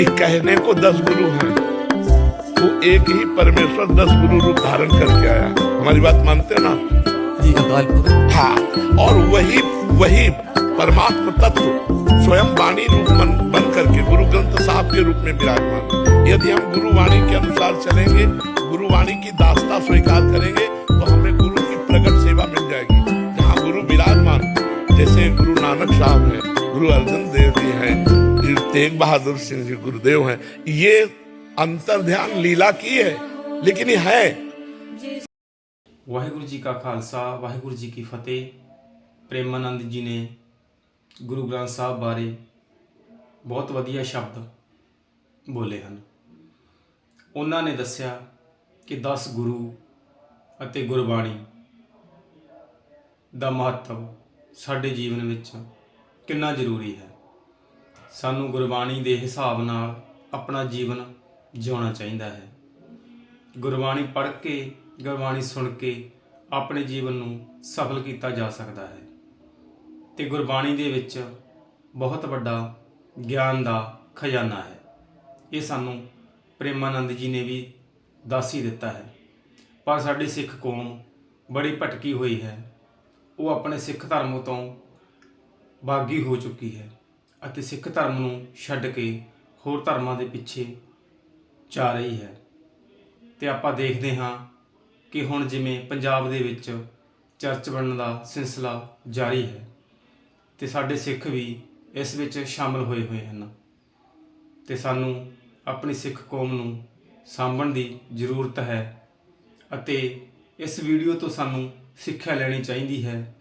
कि कहने को दस गुरु हैं तो एक ही परमेश्वर दस गुरु रूप धारण करके आया। हमारी बात मानते हैं ना? जी हाँ और वही वही परमात्म तत्व स्वयं वाणी रूप मन बन करके गुरु ग्रंथ साहब के रूप में विराजमान यदि हम गुरु वाणी के अनुसार चलेंगे गुरु वाणी की दास्ता स्वीकार करेंगे तो हमें गुरु की प्रकट सेवा मिल जाएगी। जहाँ गुरु विराजमान जैसे गुरु नानक साहब हैं गुरु अर्जन देव जी हैं तेग बहादुर सिंह जी गुरुदेव हैं ये अंतर ध्यान लीला की है लेकिन ये है ਵਾਹਿਗੁਰੂ ਜੀ ਕਾ ਖਾਲਸਾ ਵਾਹਿਗੁਰੂ ਜੀ ਕੀ ਫਤਿਹ ਪ੍ਰੇਮਾਨੰਦ ਜੀ ਨੇ ਗੁਰੂ ਗ੍ਰੰਥ ਸਾਹਿਬ ਬਾਰੇ ਬਹੁਤ ਵਧੀਆ ਸ਼ਬਦ ਬੋਲੇ ਹਨ ਉਹਨਾਂ ਨੇ ਦੱਸਿਆ ਕਿ 10 ਗੁਰੂ ਅਤੇ ਗੁਰਬਾਣੀ ਦਾ ਮਹੱਤਵ ਸਾਡੇ ਜੀਵਨ ਵਿੱਚ ਕਿੰਨਾ ਜ਼ਰੂਰੀ ਹੈ ਸਾਨੂੰ ਗੁਰਬਾਣੀ ਦੇ ਹਿਸਾਬ ਨਾਲ ਆਪਣਾ ਜੀਵਨ ਜਿਉਣਾ ਚਾਹੀਦਾ ਹੈ। ਗੁਰਬਾਣੀ ਪੜ੍ਹ ਕੇ, ਗੁਰਬਾਣੀ ਸੁਣ ਕੇ ਆਪਣੇ ਜੀਵਨ ਨੂੰ ਸਫਲ ਕੀਤਾ ਜਾ ਸਕਦਾ ਹੈ ਤੇ ਗੁਰਬਾਣੀ ਦੇ ਵਿੱਚ ਬਹੁਤ ਵੱਡਾ ਗਿਆਨ ਦਾ ਖਜ਼ਾਨਾ ਹੈ। ਇਹ ਸਾਨੂੰ ਪ੍ਰੇਮਾਨੰਦ ਜੀ ਨੇ ਵੀ ਦੱਸ ਹੀ ਦਿੱਤਾ ਹੈ। ਪਰ ਸਾਡੀ ਸਿੱਖ ਕੌਮ ਬੜੀ ਭਟਕੀ ਹੋਈ ਹੈ। ਉਹ ਆਪਣੇ ਸਿੱਖ ਧਰਮ ਤੋਂ ਬਾਗੀ ਹੋ ਚੁੱਕੀ ਹੈ। ਅਤੇ ਸਿੱਖ ਧਰਮ ਨੂੰ ਛੱਡ ਕੇ ਹੋਰ ਧਰਮਾਂ ਦੇ ਪਿੱਛੇ ਜਾ ਰਹੀ ਹੈ। ਤੇ ਆਪਾਂ ਦੇਖਦੇ ਹਾਂ ਕਿ ਹੁਣ ਜਿਵੇਂ ਪੰਜਾਬ ਦੇ ਵਿੱਚ ਚਰਚ ਬਣਨ ਦਾ ਸਿਲਸਿਲਾ ਜਾਰੀ ਹੈ ਤੇ ਸਾਡੇ ਸਿੱਖ ਵੀ ਇਸ ਵਿੱਚ ਸ਼ਾਮਲ ਹੋਏ ਹੋਏ ਹਨ। ਤੇ ਸਾਨੂੰ ਆਪਣੀ ਸਿੱਖ ਕੌਮ ਨੂੰ ਸਾਂਭਣ ਦੀ ਜ਼ਰੂਰਤ ਹੈ ਅਤੇ ਇਸ ਵੀਡੀਓ ਤੋਂ ਸਾਨੂੰ ਸਿੱਖਿਆ ਲੈਣੀ ਚਾਹੀਦੀ ਹੈ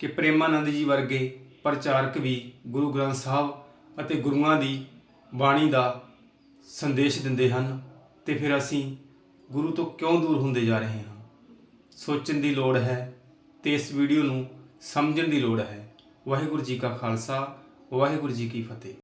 ਕਿ ਪ੍ਰੇਮਾਨੰਦ ਜੀ ਵਰਗੇ ਪ੍ਰਚਾਰਕ ਵੀ ਗੁਰੂ ਗ੍ਰੰਥ ਸਾਹਿਬ ਅਤੇ ਗੁਰੂਆਂ ਦੀ ਬਾਣੀ ਦਾ ਸੰਦੇਸ਼ ਦਿੰਦੇ ਹਨ ਤੇ ਫਿਰ ਅਸੀਂ ਗੁਰੂ ਤੋਂ ਕਿਉਂ ਦੂਰ ਹੁੰਦੇ ਜਾ ਰਹੇ ਹਾਂ? ਸੋਚਣ ਦੀ ਲੋੜ ਹੈ ਤੇ ਇਸ ਵੀਡੀਓ ਨੂੰ ਸਮਝਣ ਦੀ ਲੋੜ ਹੈ। ਵਾਹਿਗੁਰੂ ਜੀ ਕਾ ਖਾਲਸਾ, ਵਾਹਿਗੁਰੂ ਜੀ ਕੀ ਫਤਿਹ।